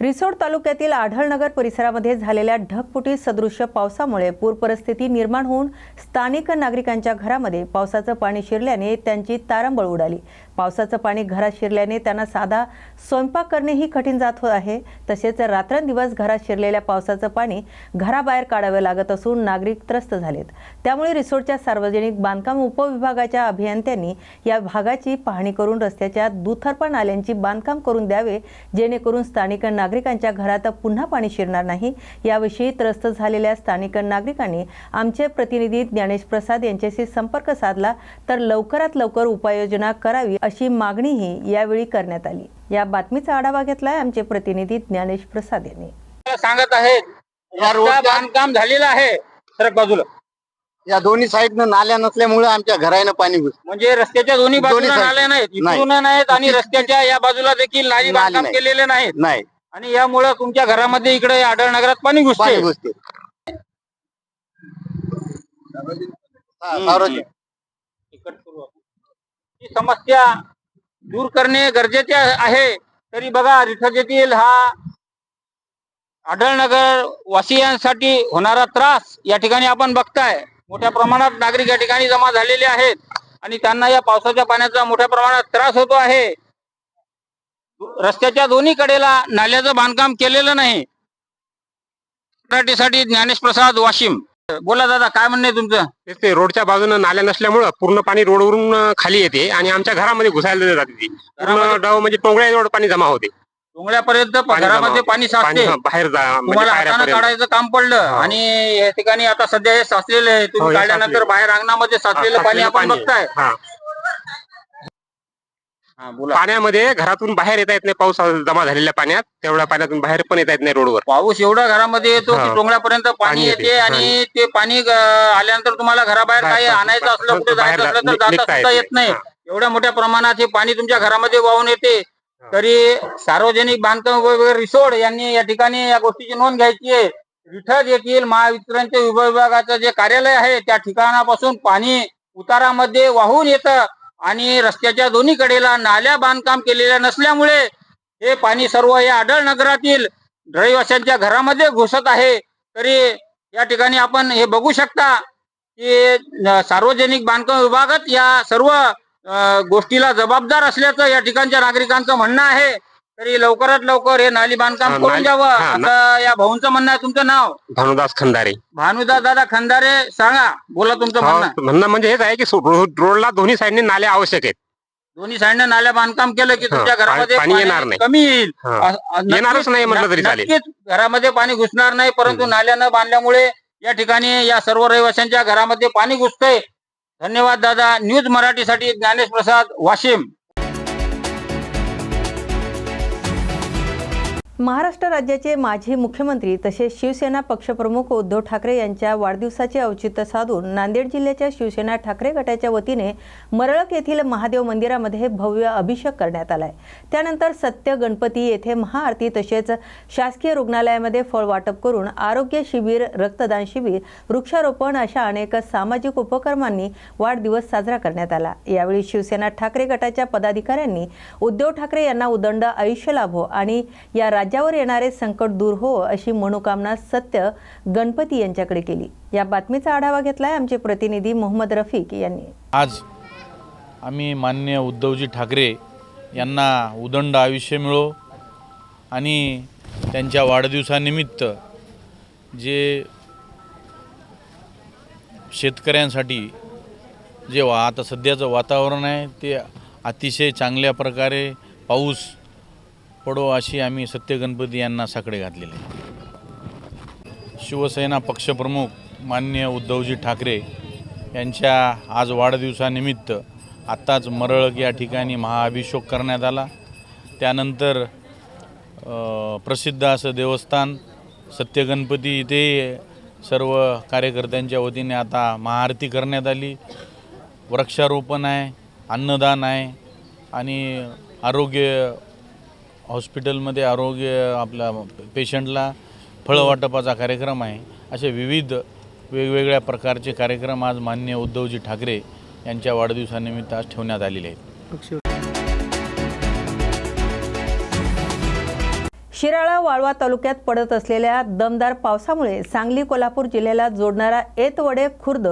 रिसोड तालुक्यातील आढळनगर परिसरामध्ये झालेल्या ढगफुटी सदृश्य पावसामुळे पूर परिस्थिती निर्माण होऊन स्थानिक नागरिकांच्या घरामध्ये पावसाचं पाणी शिरल्याने त्यांची तारंबळ उडाली. पावसाचं पाणी घरात शिरल्याने त्यांना साधा स्वयंपाक करणेही कठीण जात होत आहे. तसेच रात्रंदिवस घरात शिरलेल्या पावसाचं पाणी घराबाहेर काढावे लागत असून नागरिक त्रस्त झालेत. त्यामुळे रिसोडच्या सार्वजनिक बांधकाम उपविभागाच्या अभियंत्यांनी या भागाची पाहणी करून रस्त्याच्या दुथरपा नाल्यांची बांधकाम करून द्यावे जेणेकरून स्थानिक नागरिकांच्या घरात पुन्हा पाणी शिरणार नाही. याविषयी त्रस्त झालेल्या स्थानिक नागरिकांनी आमचे प्रतिनिधी ज्ञानेश प्रसाद यांच्याशी संपर्क साधला तर लवकरात लवकर उपाययोजना करावी अशी मागणीही यावेळी करण्यात आली. या बातमीचा आढावा घेतलाय आमचे प्रतिनिधी ज्ञानेश प्रसाद यांनी. सांगत आहेत बांधकाम झालेलं आहे सरक बाजूला. या दोन्ही साईडनं नाल्या नसल्यामुळे आमच्या घरायनं पाणी घुस म्हणजे रस्त्याच्या दोन्ही बाजूला. नाल्या नाहीत नाहीत आणि रस्त्याच्या या बाजूला देखील नाली बांधकाम. केलेले नाहीत. नाही. आणि यामुळे तुमच्या घरामध्ये इकडे आढळ नगरात पाणी घुसते पाणी घुसते हा, सार्वजनिक. तिकट करू आपण. ही समस्या दूर करणे गरजेचे आहे. तरी बघा रिठत येथील हा आढळनगर वासियांसाठी होणारा त्रास या ठिकाणी आपण बघताय. मोठ्या प्रमाणात नागरिक या ठिकाणी जमा झालेले आहेत आणि त्यांना या पावसाच्या पाण्याचा मोठ्या प्रमाणात त्रास होतो आहे. रस्त्याच्या दोन्ही कडेला नाल्याचं बांधकाम केलेलं नाही. मराठीसाठी ज्ञानेश प्रसाद वाशिम. बोला दादा काय म्हणणं आहे तुमचं? तेच ते रोडच्या बाजूनं नाल्या नसल्यामुळं पूर्ण पाणी रोडवरून अं, खाली येते आणि आमच्या घरामध्ये घुसायला जाते ती. पूर्ण घरामध्ये- डाव म्हणजे टोंगळ्या एवढं पाणी जमा होते. डोंगळ्यापर्यंत पाणी घरामध्ये पाणी साचते पाणी, हा, बाहेर जा म्हणजे तुम्हाला हाताने पायऱ्यापर्यंत. काढायचं काम पडलं हो. आणि या ठिकाणी आता सध्या हे साचलेलं आहे. हो, तुम्ही हे काढल्यानंतर साचलेलं. बाहेर अंगणामध्ये हा, साचलेलं पाणी साचलेलं आपण पाणी बघताय. हा. पाण्यामध्ये घरातून बाहेर येता येत नाही पाऊस जमा झालेल्या पाण्यात. तेवढ्या पाण्यातून बाहेर पण येता येत नाही रोडवर. पाऊस एवढा घरामध्ये येतो की. डोंगळ्यापर्यंत पाणी येते. आणि ते पाणी आल्यानंतर तुम्हाला घराबाहेर काही आणायचं असलं कुठे जायचं असलं तर जाता सुद्धा येत. नाही. एवढ्या मोठ्या प्रमाणात हे पाणी तुमच्या घरामध्ये वाहून येते. तरी सार्वजनिक बांधकाम वगैरे रिसोड यांनी या ठिकाणी या गोष्टीची नोंद घ्यायची आहे. रिठद येथील महावितरणचे विभागाचं जे कार्यालय आहे त्या ठिकाणापासून पाणी उतारामध्ये वाहून येतं. आणि रस्त्याच्या दोन्ही कडेला नाल्या बांधकाम केलेल्या नसल्यामुळे हे पाणी सर्व या आढळ नगरातील रहिवाशांच्या घरामध्ये घुसत आहे. तरी या ठिकाणी आपण हे बघू शकता की सार्वजनिक बांधकाम विभागात या सर्व गोष्टीला जबाबदार असल्याचं या ठिकाणच्या नागरिकांचं म्हणणं आहे. तरी लवकरात लवकर हे नाली बांधकाम हा, करून नाली- द्यावं हा, आता या भाऊंचं म्हणणं आहे तुमचं नाव? भानुदास खंदारे. भानुदा दादा खंदारे सांगा. बोला तुमचं म्हणणं हो, म्हणणं. म्हणजे हेच आहे की सो- रो- रोडला दोन्ही साईडने नाल्या आवश्यक आहेत. दोन्ही साईडनं नाल्या बांधकाम केलं की हा, तुमच्या पा- घरामध्ये पाणी येणार नाही. कमी येईल. हा. अ- अ- नक्कीच- येणारच नाही म्हटलं तरी चालेल. नक्कीच घरामध्ये पाणी घुसणार नाही परंतु नाल्या न बांधल्यामुळे या ठिकाणी या सर्व रहिवाशांच्या घरामध्ये पाणी घुसतंय. धन्यवाद दादा. न्यूज मराठीसाठी ज्ञानेश प्रसाद वाशिम. महाराष्ट्र राज्याचे माजी मुख्यमंत्री तसेच शिवसेना पक्षप्रमुख उद्धव ठाकरे यांच्या वाढदिवसाचे औचित्य साधून नांदेड जिल्ह्याच्या शिवसेना ठाकरे गटाच्या वतीने मरळक येथील महादेव मंदिरामध्ये भव्य अभिषेक करण्यात आलाय. त्यानंतर सत्य गणपती येथे महाआरती तसेच शासकीय रुग्णालयामध्ये फळ वाटप करून आरोग्य शिबिर रक्तदान शिबिर वृक्षारोपण अशा अनेक सामाजिक उपक्रमांनी वाढदिवस साजरा करण्यात आला. यावेळी शिवसेना ठाकरे गटाच्या पदाधिकाऱ्यांनी उद्धव ठाकरे यांना उदंड आयुष्य लाभो आणि या राज्यावर येणारे संकट दूर हो अशी मनोकामना सत्य गणपती यांच्याकडे केली. या बातमीचा आढावा घेतलाय आमचे प्रतिनिधी मोहम्मद रफीक यांनी. आज आम्ही मान्य उद्धवजी ठाकरे यांना उदंड आयुष्य मिळो आणि त्यांच्या वाढदिवसानिमित्त जे शेतकऱ्यांसाठी जे वा आता सध्याचं वातावरण आहे ते अतिशय चांगल्या प्रकारे पाऊस पडो अशी आम्ही सत्य गणपती यांना साकडे घातलेले. शिवसेना पक्षप्रमुख मान्य उद्धवजी ठाकरे यांच्या आज वाढदिवसानिमित्त आत्ताच मरळक या ठिकाणी महाअभिषेक करण्यात आला. त्यानंतर प्रसिद्ध असं देवस्थान सत्यगणपती इथे सर्व कार्यकर्त्यांच्या वतीने आता महाआरती करण्यात आली. वृक्षारोपण आहे अन्नदान आहे आणि आरोग्य हॉस्पिटलमध्ये आरोग्य आपल्या पेशंटला फळं वाटपाचा कार्यक्रम आहे. असे विविध वेगवेगळ्या प्रकारचे कार्यक्रम आज मान्य उद्धवजी ठाकरे यांच्या वाढदिवसानिमित्त आज ठेवण्यात आलेले आहेत. शिराळा वाळवा तालुक्यात पडत असलेल्या दमदार पावसामुळे सांगली कोल्हापूर जिल्ह्याला जोडणारा एतवडे खुर्द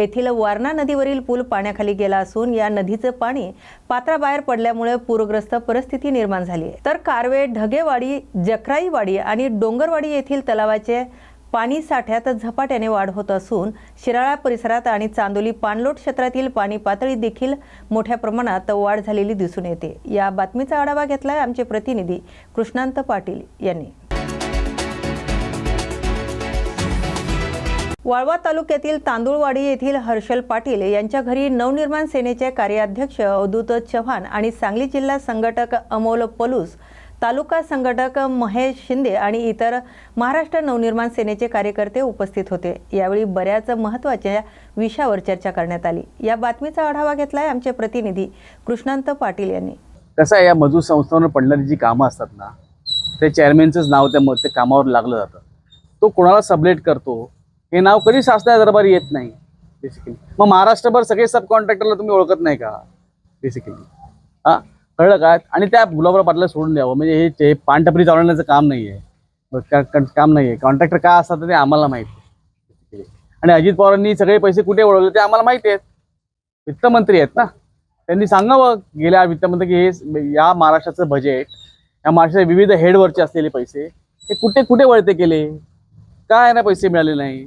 येथील वारणा नदीवरील पूल पाण्याखाली गेला असून या नदीचं पाणी पात्राबाहेर पडल्यामुळे पूरग्रस्त परिस्थिती निर्माण झाली आहे. तर कारवे ढगेवाडी जकराईवाडी आणि डोंगरवाडी येथील तलावाचे पाणी साठ्यात झपाट्याने वाढ होत असून शिराळा परिसरात आणि चांदोली पाणलोट क्षेत्रातील पाणी पातळी देखील मोठ्या प्रमाणात वाढ झालेली दिसून येते. या बातमीचा आढावा घेतलाय आमचे प्रतिनिधी कृष्णांत पाटील यांनी. वाळवा तालुक्यातील तांदूळवाडी येथील हर्षल पाटील यांच्या घरी नवनिर्माण सेनेचे कार्याध्यक्ष अवधूत चव्हाण आणि सांगली जिल्हा संघटक अमोल पलूस तालुका संघटक महेश शिंदे आणि इतर महाराष्ट्र नवनिर्माण सेनेचे कार्यकर्ते उपस्थित होते. यावेळी बऱ्याच महत्त्वाच्या विषयावर चर्चा करण्यात आली. या बातमीचा आढावा घेतलाय आमचे प्रतिनिधी कृष्णांत पाटील यांनी. कसं आहे या मजूर संस्थांवर पडणारी जी कामं असतात ना ते चेअरमॅनचंच नाव त्या ते कामावर लागलं जातं. तो कोणाला सबलेट करतो? हे नाव कधी शासना दरबारी येत नाही बेसिकली मग महाराष्ट्रभर सगळे सब कॉन्ट्रॅक्टरला तुम्ही ओळखत नाही का? बेसिकली हां? कळलं काय आणि त्या गुलाबराव पाटला सोडून द्यावं. म्हणजे हे ते पानटपरी चालवण्याचं काम नाही आहे काम नाही आहे कॉन्ट्रॅक्टर काय असतात ते आम्हाला माहिती आहे आणि अजित पवारांनी सगळे पैसे कुठे वळवले ते आम्हाला माहिती आहेत. वित्तमंत्री आहेत ना? त्यांनी सांगावं गेल्या वित्तमंत्री की हे या महाराष्ट्राचं बजेट या महाराष्ट्राच्या विविध हेडवरचे असलेले पैसे हे कुठे कुठे वळते केले? काय ना पैसे मिळाले नाही.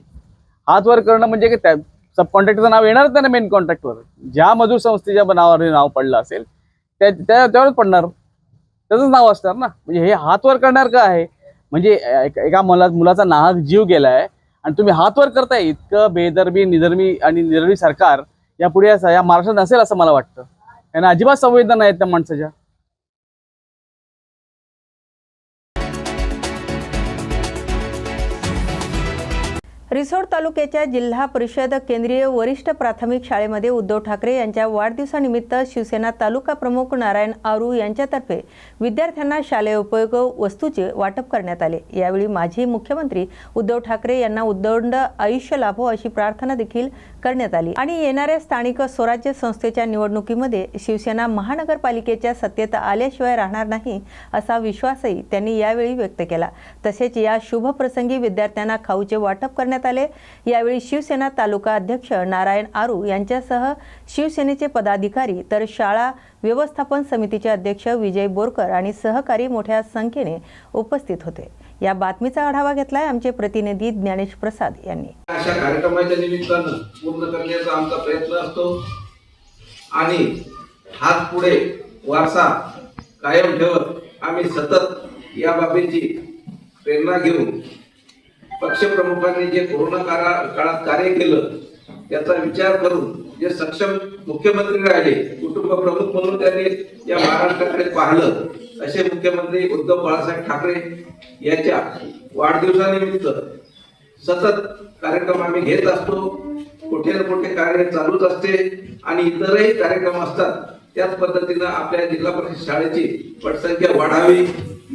हातवर करणं म्हणजे की त्या सब कॉन्ट्रॅक्टरचं नाव येणारच त्यांना ना मेन कॉन्ट्रॅक्टवर ज्या मजूर संस्थेच्या नावावर नाव पडलं असेल त्या त्यावरच पडणार. त्याचंच नाव असणार ना. म्हणजे हे हातवर करणार का आहे? म्हणजे एका मुला मुलाचा नाहक जीव गेलाय आणि तुम्ही हातवर करताय. इतकं बेदर्मी निधर्मी आणि निधर्मी सरकार यापुढे या या महाराष्ट्रात नसेल असं मला वाटतं. त्यांना अजिबात संवेदना नाहीत त्या माणसाच्या. रिसोड तालुक्याच्या जिल्हा परिषद केंद्रीय वरिष्ठ प्राथमिक शाळेमध्ये उद्धव ठाकरे यांच्या वाढदिवसानिमित्त शिवसेना तालुका प्रमुख नारायण आरू यांच्यातर्फे विद्यार्थ्यांना शालेय उपयोग वस्तूचे वाटप करण्यात आले. यावेळी माजी मुख्यमंत्री उद्धव ठाकरे यांना उद्दंड आयुष्य लाभो अशी प्रार्थना देखील करण्यात आली. आणि येणाऱ्या स्थानिक स्वराज्य संस्थेच्या निवडणुकीमध्ये शिवसेना महानगरपालिकेच्या सत्तेत आल्याशिवाय राहणार नाही असा विश्वासही त्यांनी यावेळी व्यक्त केला. तसेच या शुभप्रसंगी विद्यार्थ्यांना खाऊचे वाटप करण्यात करण्यात आले. यावेळी शिवसेना तालुका अध्यक्ष नारायण आरू यांच्यासह शिवसेनेचे पदाधिकारी तर शाळा व्यवस्थापन समितीचे अध्यक्ष विजय बोरकर आणि सहकारी मोठ्या संख्येने उपस्थित होते. या बातमीचा आढावा घेतलाय आमचे प्रतिनिधी ज्ञानेश प्रसाद यांनी. अशा कार्यक्रमाच्या निमित्तानं पूर्ण करण्याचा आमचा प्रयत्न असतो. आणि हात पुढे वारसा कायम ठेवत आम्ही सतत या बाबींची प्रेरणा घेऊन पक्षप्रमुखांनी जे कोरोना काळा काळात कार्य केलं त्याचा विचार करून जे सक्षम मुख्यमंत्री राहिले कुटुंब प्रमुख म्हणून त्यांनी या महाराष्ट्राकडे पाहिलं असे मुख्यमंत्री उद्धव बाळासाहेब ठाकरे याच्या वाढदिवसानिमित्त सतत कार्यक्रम आम्ही घेत असतो. कुठे ना कुठे कार्य चालूच असते आणि इतरही कार्यक्रम असतात त्याच पद्धतीनं आपल्या जिल्हा परिषद शाळेची पटसंख्या वाढावी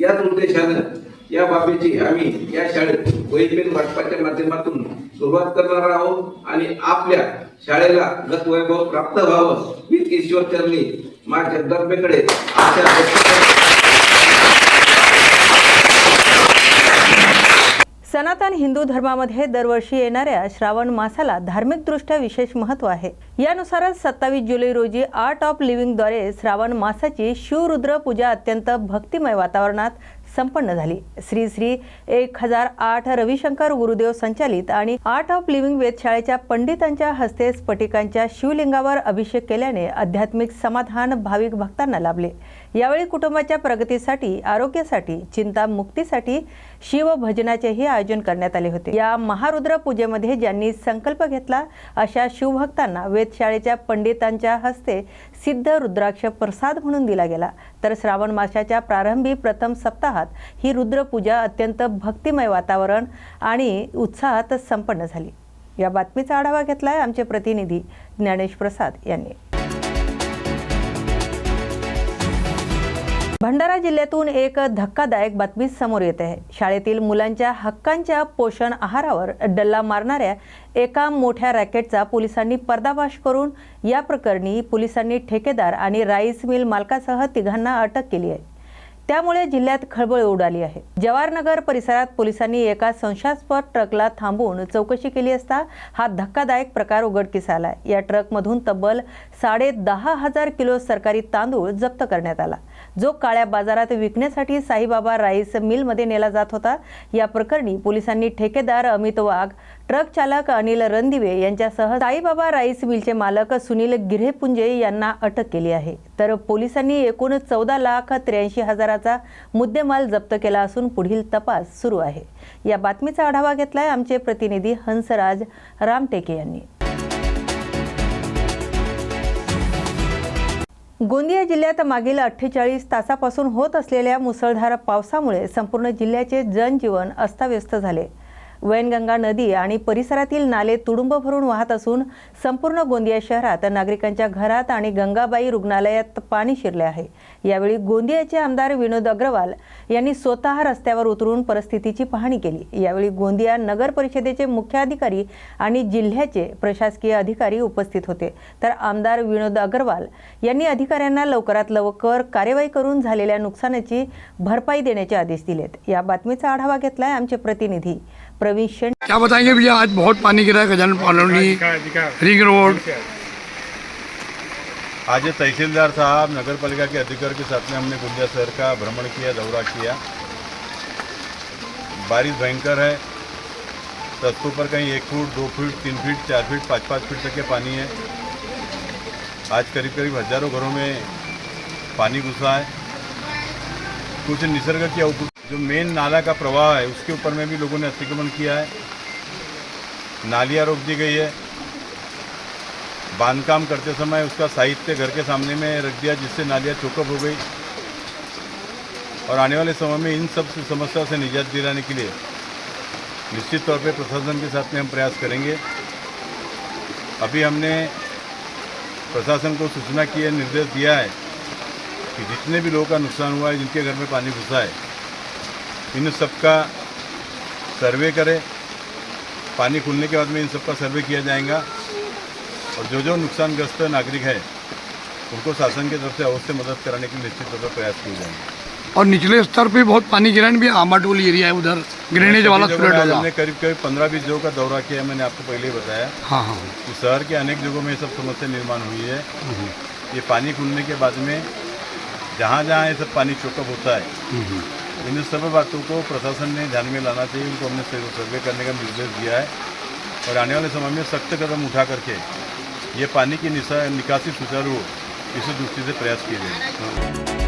याच उद्देशानं या बाबीची आम्ही या शाळेत वैपेन वाटपाच्या माध्यमातून सुरुवात करणार आहोत आणि आपल्या शाळेला गत वैभव प्राप्त व्हावं हीच ईश्वरचरणी मा जगदंबेकडे सनातन हिंदू धर्मामध्ये दरवर्षी येणाऱ्या श्रावण मासाला धार्मिकदृष्ट्या विशेष महत्त्व आहे. यानुसारच सत्तावीस जुलै रोजी आर्ट ऑफ लिव्हिंगद्वारे श्रावण मासाची शिवरुद्र पूजा अत्यंत भक्तिमय वातावरणात संपन्न झाली. श्री श्री एक हजार आठ रविशंकर गुरुदेव संचालित आणि आर्ट ऑफ लिव्हिंग वेधशाळेच्या पंडितांच्या हस्ते स्फटिकांच्या शिवलिंगावर अभिषेक केल्याने आध्यात्मिक समाधान भाविक भक्तांना लाभले. यावेळी कुटुंबाच्या प्रगतीसाठी आरोग्यासाठी चिंता मुक्तीसाठी शिवभजनाचेही आयोजन करण्यात आले होते. या महारुद्र पूजेमध्ये ज्यांनी संकल्प घेतला अशा शिवभक्तांना वेधशाळेच्या पंडितांच्या हस्ते सिद्ध रुद्राक्ष प्रसाद म्हणून दिला गेला. तर श्रावण मासाच्या प्रारंभी प्रथम सप्ताहात ही रुद्रपूजा अत्यंत भक्तिमय वातावरण आणि उत्साहात संपन्न झाली. या बातमीचा आढावा घेतला आहे आमचे प्रतिनिधी ज्ञानेश प्रसाद यांनी. भंडारा जिल्ह्यातून एक धक्कादायक बातमी समोर येत आहे. शाळेतील मुलांच्या हक्कांच्या पोषण आहारावर डल्ला मारणाऱ्या एका मोठ्या रॅकेटचा पोलिसांनी पर्दाफाश करून या प्रकरणी पोलिसांनी ठेकेदार आणि राईस मिल मालकासह तिघांना अटक केली आहे. त्यामुळे जिल्ह्यात खळबळ उडाली आहे. जवाहरनगर परिसरात पोलिसांनी एका संशयास्पद ट्रकला थांबवून चौकशी केली असता हा धक्कादायक प्रकार उघडकीस आला. या ट्रकमधून तब्बल साडे दहा हजार किलो सरकारी तांदूळ जप्त करण्यात आला. जो काळ्या बाजारात विकण्यासाठी साईबाबा राईस मिलमध्ये नेला जात होता. या प्रकरणी पोलिसांनी ठेकेदार अमित वाघ ट्रक चालक अनिल रणदिवे यांच्यासह साईबाबा राईस मिलचे मालक सुनील गिरेपुंजे यांना अटक केली आहे. तर पोलिसांनी एकूण चौदा लाख त्र्याऐंशी हजाराचा मुद्देमाल जप्त केला असून पुढील तपास सुरू आहे. या बातमीचा आढावा घेतलाय आमचे प्रतिनिधी हंसराज रामटेके यांनी. गोंदिया जिल्ह्यात मागील अठ्ठेचाळीस तासापासून होत असलेल्या मुसळधार पावसामुळे संपूर्ण जिल्ह्याचे जनजीवन अस्ताव्यस्त झाले. वैनगंगा नदी आणि परिसरातील नाले तुडुंब भरून वाहत असून संपूर्ण गोंदिया शहरात नागरिकांच्या घरात आणि गंगाबाई रुग्णालयात पाणी शिरले आहे. यावेळी गोंदियाचे आमदार विनोद अग्रवाल यांनी स्वतः रस्त्यावर उतरून परिस्थितीची पाहणी केली. यावेळी गोंदिया नगर परिषदेचे मुख्याधिकारी आणि जिल्ह्याचे प्रशासकीय अधिकारी उपस्थित होते. तर आमदार विनोद अग्रवाल यांनी अधिकाऱ्यांना लवकरात लवकर कार्यवाही करून झालेल्या नुकसानाची भरपाई देण्याचे आदेश दिलेत. या बातमीचा आढावा घेतलाय आमचे प्रतिनिधी प्रवीण क्या बताएँगे भैया? आज बहुत पानी गिरा है गजानन कॉलोनी रिंग रोड। आज तहसीलदार साहब नगर पालिका के अधिकारी के साथ में हमने गोंदिया शहर का भ्रमण किया दौरा किया। बारिश भयंकर है। रस्तों पर कहीं एक फुट दो फीट तीन फीट चार फीट पाँच पाँच फीट तक के पानी है। आज करीब करीब हज़ारों घरों में पानी घुसा है। कुछ निसर्ग की अवकृति जो मेन नाला का प्रवाह है, उसके ऊपर में भी लोगों ने अतिक्रमण किया है। नालियाँ रोक दी गई है। बांधकाम करते समय उसका साहित्य घर के सामने में रख दिया, जिससे नालियाँ चौकअप हो गई। और आने वाले समय में इन सब समस्याओं से निजात दिलाने के लिए निश्चित तौर पे प्रशासन के साथ में हम प्रयास करेंगे। अभी हमने प्रशासन को सूचना की है, निर्देश दिया है कि जितने भी लोगों का नुकसान हुआ है, जिनके घर में पानी घुसा है इन सबका सर्वे करें। पानी खुलने के बाद में इन सबका सर्वे किया जाएगा। और जो जो नुकसानग्रस्त नागरिक है उनको शासन की तरफ़ से अवश्य मदद कराने के लिए निश्चित तौर पर प्रयास किए जाएँगे। और निचले स्तर पे बहुत पानी गिरा है भी आमाटोल एरिया है उधर ग्रेनेज वाला हमने करीब करीब पंद्रह बीस जगहों का दौरा किया है मैंने आपको पहले ही बताया। हाँ हाँ। कि शहर के अनेक जगहों में ये सब समस्या निर्माण हुई है। ये पानी खुलने के बाद में जहाँ जहाँ ये सब पानी चौकअप होता है इन सब बातों को प्रशासन ने ध्यान में लाना चाहिए। उनको हमने सर्वे करने का निर्देश दिया है। और आने वाले समय में सख्त कदम उठा करके ये पानी की निकासी सुचारू हो इसी दृष्टि से प्रयास किए जाएँगे।